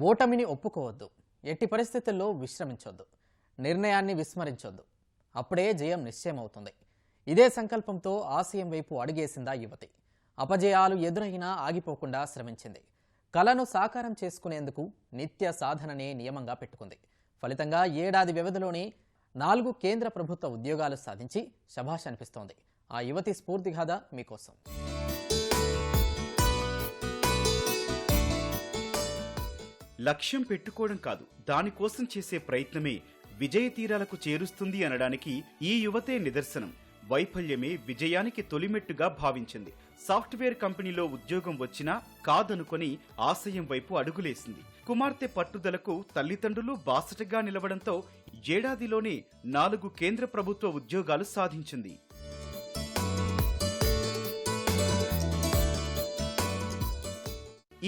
ఓటమిని ఒప్పుకోవద్దు. ఎట్టి పరిస్థితుల్లో విశ్రమించొద్దు. నిర్ణయాన్ని విస్మరించొద్దు. అప్పుడే జయం నిశ్చయమవుతుంది. ఇదే సంకల్పంతో ఆశయం వైపు అడుగేసిందా యువతి. అపజయాలు ఎదురైనా ఆగిపోకుండా శ్రమించింది. కలను సాకారం చేసుకునేందుకు నిత్య సాధననే నియమంగా పెట్టుకుంది. ఫలితంగా ఏడాది వ్యవధిలోనే నాలుగు కేంద్ర ప్రభుత్వ ఉద్యోగాలు సాధించి శభాష్ అనిపిస్తోంది. ఆ యువతి స్ఫూర్తిగాథ మీకోసం. లక్ష్యం పెట్టుకోవడం కాదు దానికోసం చేసే ప్రయత్నమే విజయ తీరాలకు చేరుస్తుంది అనడానికి ఈ యువతే నిదర్శనం. వైఫల్యమే విజయానికి తొలిమెట్టుగా భావించింది. సాఫ్ట్వేర్ కంపెనీలో ఉద్యోగం వచ్చినా కాదనుకొని ఆశయం వైపు అడుగులేసింది. కుమార్తె పట్టుదలకు తల్లిదండ్రులు బాసటగా నిలవడంతో ఏడాదిలోనే నాలుగు కేంద్ర ప్రభుత్వ ఉద్యోగాలు సాధించింది.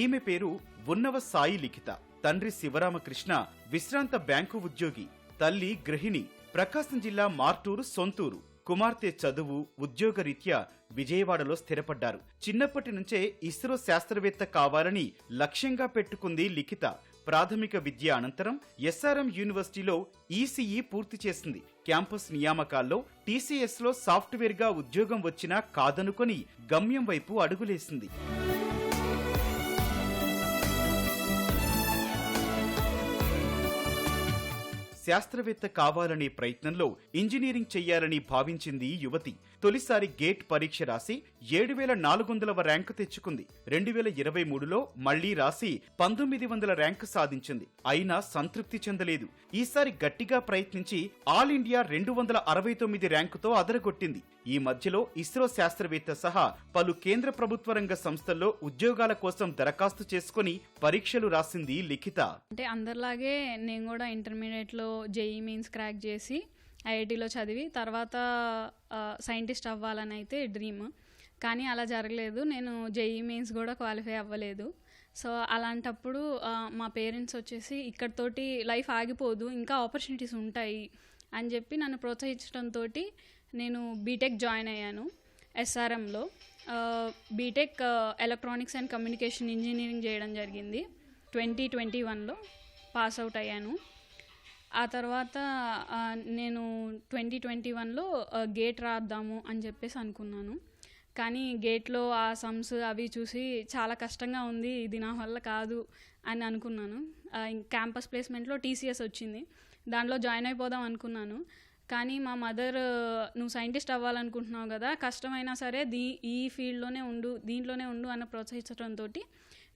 ఈమె పేరు ఉన్నవ సాయి లిఖిత. తండ్రి శివరామకృష్ణ విశ్రాంత బ్యాంకు ఉద్యోగి. తల్లి గృహిణి ప్రకాశం జిల్లా మార్టూరు సొంతూరు. కుమార్తె చదువు ఉద్యోగరీత్యా విజయవాడలో స్థిరపడ్డారు. చిన్నప్పటి నుంచే ఇస్రో శాస్త్రవేత్త కావాలని లక్ష్యంగా పెట్టుకుంది లిఖిత. ప్రాథమిక విద్య అనంతరం ఎస్ఆర్ఎం యూనివర్సిటీలో ఈసీఈ పూర్తి చేసింది. క్యాంపస్ నియామకాల్లో టీసీఎస్లో సాఫ్ట్వేర్గా ఉద్యోగం వచ్చినా కాదనుకొని గమ్యం వైపు అడుగులేసింది. శాస్త్రవేత్త కావాలనే ప్రయత్నంలో ఇంజనీరింగ్ చెయ్యాలని భావించింది యువతి. తొలిసారి గేట్ పరీక్ష రాసి ఏడు వేల నాలుగు వందలవ ర్యాంకు తెచ్చుకుంది. రెండు వేల ఇరవై మూడులో మళ్ళీ రాసి పంతొమ్మిది వందల ర్యాంకు సాధించింది. అయినా సంతృప్తి చెందలేదు. ఈసారి గట్టిగా ప్రయత్నించి ఆల్ ఇండియా రెండు వందల అరవై తొమ్మిది ర్యాంకుతో అదరగొట్టింది. ఈ మధ్యలో ఇస్రో శాస్త్రవేత్త సహా పలు కేంద్ర ప్రభుత్వ రంగ సంస్థల్లో ఉద్యోగాల కోసం దరఖాస్తు చేసుకుని పరీక్షలు రాసింది లిఖిత. అంటే అందరిలాగే నేను కూడా ఇంటర్మీడియట్లో జేఈ మీన్స్ క్రాక్ చేసి ఐఐటిలో చదివి తర్వాత సైంటిస్ట్ అవ్వాలని అయితే డ్రీమ్ కానీ అలా జరగలేదు. నేను జేఈ మెయిన్స్ కూడా క్వాలిఫై అవ్వలేదు. సో అలాంటప్పుడు మా పేరెంట్స్ వచ్చేసి ఇక్కడతోటి లైఫ్ ఆగిపోదు ఇంకా ఆపర్చునిటీస్ ఉంటాయి అని చెప్పి నన్ను ప్రోత్సహించడంతో నేను బీటెక్ జాయిన్ అయ్యాను ఎస్ఆర్ఎంలో BTech electronics and communication engineering చేయడం జరిగింది. ట్వంటీ ట్వంటీ వన్లో పాస్ అవుట్ అయ్యాను. ఆ తర్వాత నేను ట్వంటీ ట్వంటీ వన్లో గేట్ రాద్దాము అని చెప్పేసి అనుకున్నాను. కానీ గేట్లో ఆ సమ్స్ అవి చూసి చాలా కష్టంగా ఉంది ఇది నా వల్ల కాదు అని అనుకున్నాను. క్యాంపస్ ప్లేస్మెంట్లో టీసీఎస్ వచ్చింది. దాంట్లో జాయిన్ అయిపోదాం అనుకున్నాను. కానీ మా మదర్ నువ్వు సైంటిస్ట్ అవ్వాలనుకుంటున్నావు కదా కష్టమైనా సరే దీ ఈ ఫీల్డ్లోనే ఉండు దీంట్లోనే ఉండు అన్న ప్రోత్సహించడంతో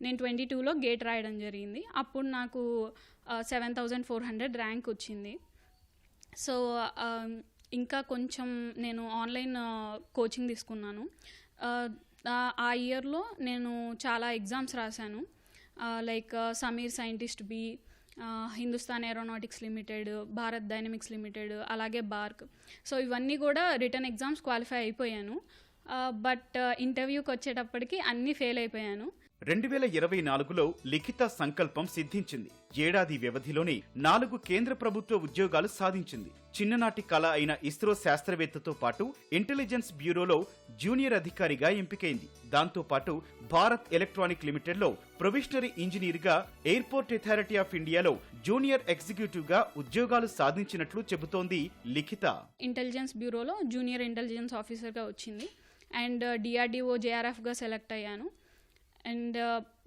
నేను ట్వంటీ టూలో గేట్ రాయడం జరిగింది. అప్పుడు నాకు seven thousand four hundred rank వచ్చింది. సో ఇంకా కొంచెం నేను ఆన్లైన్ కోచింగ్ తీసుకున్నాను. ఆ, ఇయర్లో నేను చాలా ఎగ్జామ్స్ రాశాను. Like Sameer scientist B Hindustan Aeronautics Limited Bharat Dynamics Limited అలాగే బార్క్. సో ఇవన్నీ కూడా రిటర్న్ ఎగ్జామ్స్ క్వాలిఫై అయిపోయాను. బట్ ఇంటర్వ్యూకి వచ్చేటప్పటికి అన్నీ ఫెయిల్ అయిపోయాను. రెండు వేల ఇరవై నాలుగులో లిఖిత సంకల్పం సిద్ధించింది. ఏడాది వ్యవధిలోనే నాలుగు కేంద్ర ప్రభుత్వ ఉద్యోగాలు సాధించింది. చిన్ననాటి కళ అయిన ఇస్రో శాస్త్రవేత్తతో పాటు ఇంటెలిజెన్స్ బ్యూరోలో జూనియర్ అధికారిగా ఎంపికైంది. దాంతో పాటు భారత్ ఎలక్ట్రానిక్ లిమిటెడ్లో ప్రొవిషనరీ ఇంజనీర్గా ఎయిర్పోర్ట్ అథారిటీ ఆఫ్ ఇండియాలో జూనియర్ ఎగ్జిక్యూటివ్గా ఉద్యోగాలు సాధించినట్లు చెబుతోంది లిఖిత. ఇంటెలిజెన్స్ బ్యూరోలో జూనియర్ ఇంటెలిజెన్స్ ఆఫీసర్గా వచ్చింది. అండ్ డిఆర్డిఓ జేఆర్ఎఫ్గా సెలెక్ట్ అయ్యాను. అండ్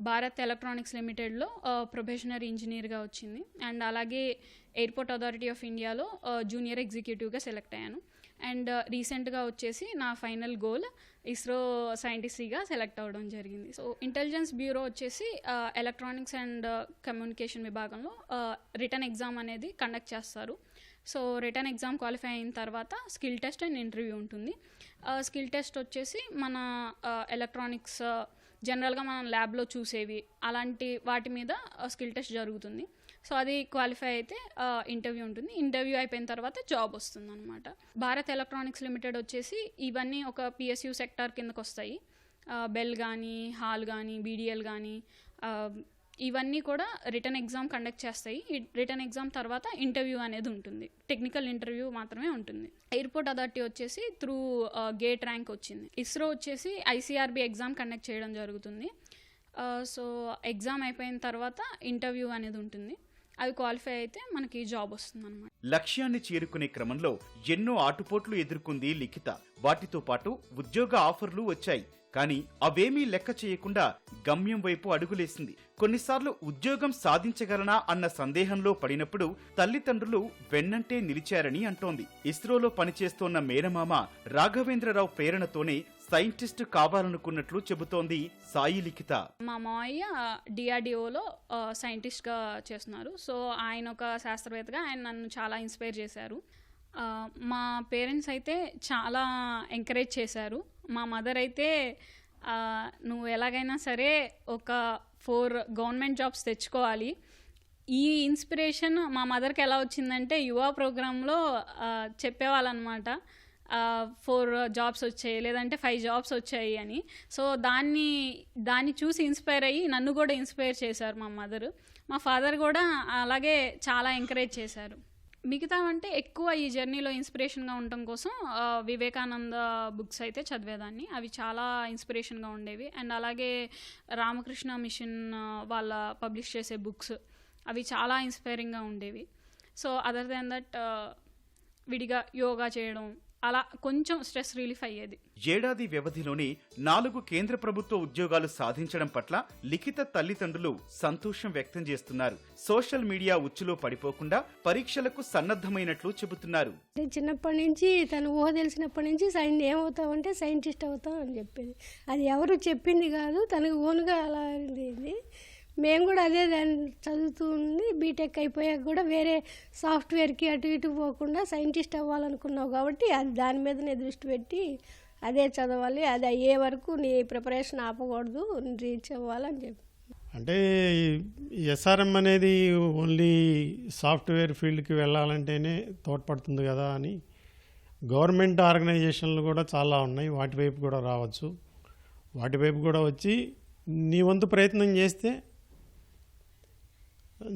భారత్ ఎలక్ట్రానిక్స్ లిమిటెడ్లో ప్రొఫెషనరీ ఇంజనీర్గా వచ్చింది. అండ్ అలాగే ఎయిర్పోర్ట్ అథారిటీ ఆఫ్ ఇండియాలో జూనియర్ ఎగ్జిక్యూటివ్గా సెలెక్ట్ అయ్యాను. అండ్ రీసెంట్గా వచ్చేసి నా ఫైనల్ గోల్ ఇస్రో సైంటిస్ట్గా సెలెక్ట్ అవ్వడం జరిగింది. సో ఇంటెలిజెన్స్ బ్యూరో వచ్చేసి ఎలక్ట్రానిక్స్ అండ్ కమ్యూనికేషన్ విభాగంలో రిటర్న్ ఎగ్జామ్ అనేది కండక్ట్ చేస్తారు. సో రిటర్న్ ఎగ్జామ్ క్వాలిఫై అయిన తర్వాత స్కిల్ టెస్ట్ అండ్ ఇంటర్వ్యూ ఉంటుంది. స్కిల్ టెస్ట్ వచ్చేసి మన ఎలక్ట్రానిక్స్ జనరల్గా మనం ల్యాబ్లో చూసేవి అలాంటి వాటి మీద స్కిల్ టెస్ట్ జరుగుతుంది. సో అది క్వాలిఫై అయితే ఇంటర్వ్యూ ఉంటుంది. ఇంటర్వ్యూ అయిపోయిన తర్వాత జాబ్ వస్తుంది అనమాట భారత్ ఎలక్ట్రానిక్స్ లిమిటెడ్ వచ్చేసి ఇవన్నీ ఒక పిఎస్యు సెక్టార్ కిందకు వస్తాయి బెల్ కానీ హాల్ కానీ బీడిఎల్ కానీ ఇవన్నీ కూడా రిటర్న్ ఎగ్జామ్ కండక్ట్ చేస్తాయి. రిటర్న్ ఎగ్జామ్ తర్వాత ఇంటర్వ్యూ అనేది ఉంటుంది. టెక్నికల్ ఇంటర్వ్యూ మాత్రమే ఉంటుంది. ఎయిర్పోర్ట్ అథారిటీ వచ్చేసి త్రూ గేట్ ర్యాంక్ వచ్చింది. ఇస్రో వచ్చేసి ఐసీఆర్బి ఎగ్జామ్ కండక్ట్ చేయడం జరుగుతుంది. సో ఎగ్జామ్ అయిపోయిన తర్వాత ఇంటర్వ్యూ అనేది ఉంటుంది. అది క్వాలిఫై అయితే మనకి జాబ్ వస్తుంది అనమాట లక్ష్యాన్ని చేరుకునే క్రమంలో ఎన్నో ఆటుపోట్లు ఎదుర్కొంది లిఖిత. వాటితో పాటు ఉద్యోగ ఆఫర్లు వచ్చాయి. కానీ అవేమీ లెక్క చేయకుండా గమ్యం వైపు అడుగులేసింది. కొన్నిసార్లు ఉద్యోగం సాధించగలనా అన్న సందేహంలో పడినప్పుడు తల్లిదండ్రులు వెన్నంటే నిలిచారని అంటోంది. ఇస్రోలో పనిచేస్తోన్న మేనమామ రాఘవేంద్రరావు ప్రేరణతోనే సైంటిస్ట్ కావాలనుకున్నట్లు చెబుతోంది సాయి లిఖిత. మా మావయ్య డిఆర్డిఓలో సైంటిస్ట్గా చేస్తున్నారు. సో ఆయన ఒక శాస్త్రవేత్తగా ఆయన నన్ను చాలా ఇన్స్పైర్ చేశారు. మా పేరెంట్స్ అయితే చాలా ఎంకరేజ్ చేశారు. మా మదర్ అయితే నువ్వు ఎలాగైనా సరే ఒక ఫోర్ గవర్నమెంట్ జాబ్స్ తెచ్చుకోవాలి. ఈ ఇన్స్పిరేషన్ మా మదర్కి ఎలా వచ్చిందంటే యువ ప్రోగ్రాంలో చెప్పేవాళ్ళనమాట ఫోర్ జాబ్స్ వచ్చాయి లేదంటే ఫైవ్ జాబ్స్ వచ్చాయి అని. సో దాన్ని దాన్ని చూసి ఇన్స్పైర్ అయ్యి నన్ను కూడా ఇన్స్పైర్ చేశారు మా మదర్. మా ఫాదర్ కూడా అలాగే చాలా ఎంకరేజ్ చేశారు. మిగతా అంటే ఎక్కువ ఈ జర్నీలో ఇన్స్పిరేషన్గా ఉండటం కోసం వివేకానంద బుక్స్ అయితే చదివేదాన్ని. అవి చాలా ఇన్స్పిరేషన్గా ఉండేవి. అండ్ అలాగే రామకృష్ణ మిషన్ వాళ్ళ పబ్లిష్ చేసే బుక్స్ అవి చాలా ఇన్స్పైరింగ్గా ఉండేవి. సో అదర్ దాన్ దట్ విడిగా యోగా చేయడం అలా కొంచెం స్ట్రెస్ రిలీఫ్ అయ్యేది. ఏడాది వ్యవధిలోనే నాలుగు కేంద్ర ప్రభుత్వ ఉద్యోగాలు సాధించడం పట్ల లిఖిత తల్లిదండ్రులు సంతోషం వ్యక్తం చేస్తున్నారు. సోషల్ మీడియా ఉచ్చులో పడిపోకుండా పరీక్షలకు సన్నద్ధమైనట్లు చెబుతున్నారు. చిన్నప్పటి నుంచి తను ఊహ తెలిసినప్పటి నుంచి సైన్ ఏమవుతావంటే సైంటిస్ట్ అవుతాం అని చెప్పేది. అది ఎవరు చెప్పింది కాదు తనకు ఓన్గా అలా అయింది. మేము కూడా అదే దాన్ని చదువుతుంది బీటెక్ అయిపోయాక కూడా వేరే సాఫ్ట్వేర్కి అటు ఇటు పోకుండా సైంటిస్ట్ అవ్వాలనుకున్నావు కాబట్టి అది దాని మీదనే దృష్టి పెట్టి అదే చదవాలి. అది అయ్యే వరకు నీ ప్రిపరేషన్ ఆపకూడదు. రీచ్ అవ్వాలని చెప్పి. అంటే ఎస్ఆర్ఎం అనేది ఓన్లీ సాఫ్ట్వేర్ ఫీల్డ్కి వెళ్ళాలంటేనే తోడ్పడుతుంది కదా అని గవర్నమెంట్ ఆర్గనైజేషన్లు కూడా చాలా ఉన్నాయి. వాటి వైపు కూడా రావచ్చు. వాటి వైపు కూడా వచ్చి నీ వంతు ప్రయత్నం చేస్తే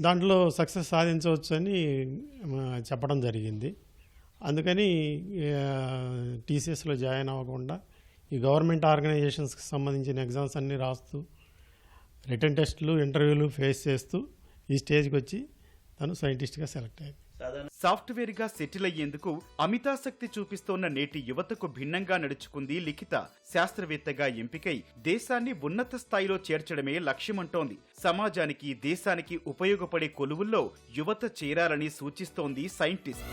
దాంట్లో సక్సెస్ సాధించవచ్చు అని చెప్పడం జరిగింది. అందుకని టీసీఎస్లో జాయిన్ అవ్వకుండా ఈ గవర్నమెంట్ ఆర్గనైజేషన్స్కి సంబంధించిన ఎగ్జామ్స్ అన్నీ రాస్తూ రిటర్న్ టెస్టులు ఇంటర్వ్యూలు ఫేస్ చేస్తూ ఈ స్టేజ్కి వచ్చి తను సైంటిస్ట్గా సెలెక్ట్ అయింది సాఫ్ట్వేర్గా సెటిల్ అయ్యేందుకు అమితాసక్తి చూపిస్తోన్న నేటి యువతకు భిన్నంగా నడుచుకుంది లిఖిత. శాస్త్రవేత్తగా ఎంపికై దేశాన్ని ఉన్నత స్థాయిలో చేర్చడమే లక్ష్యమంటోంది. సమాజానికి దేశానికి ఉపయోగపడే కొలువుల్లో యువత చేరాలని సూచిస్తోంది సైంటిస్ట్.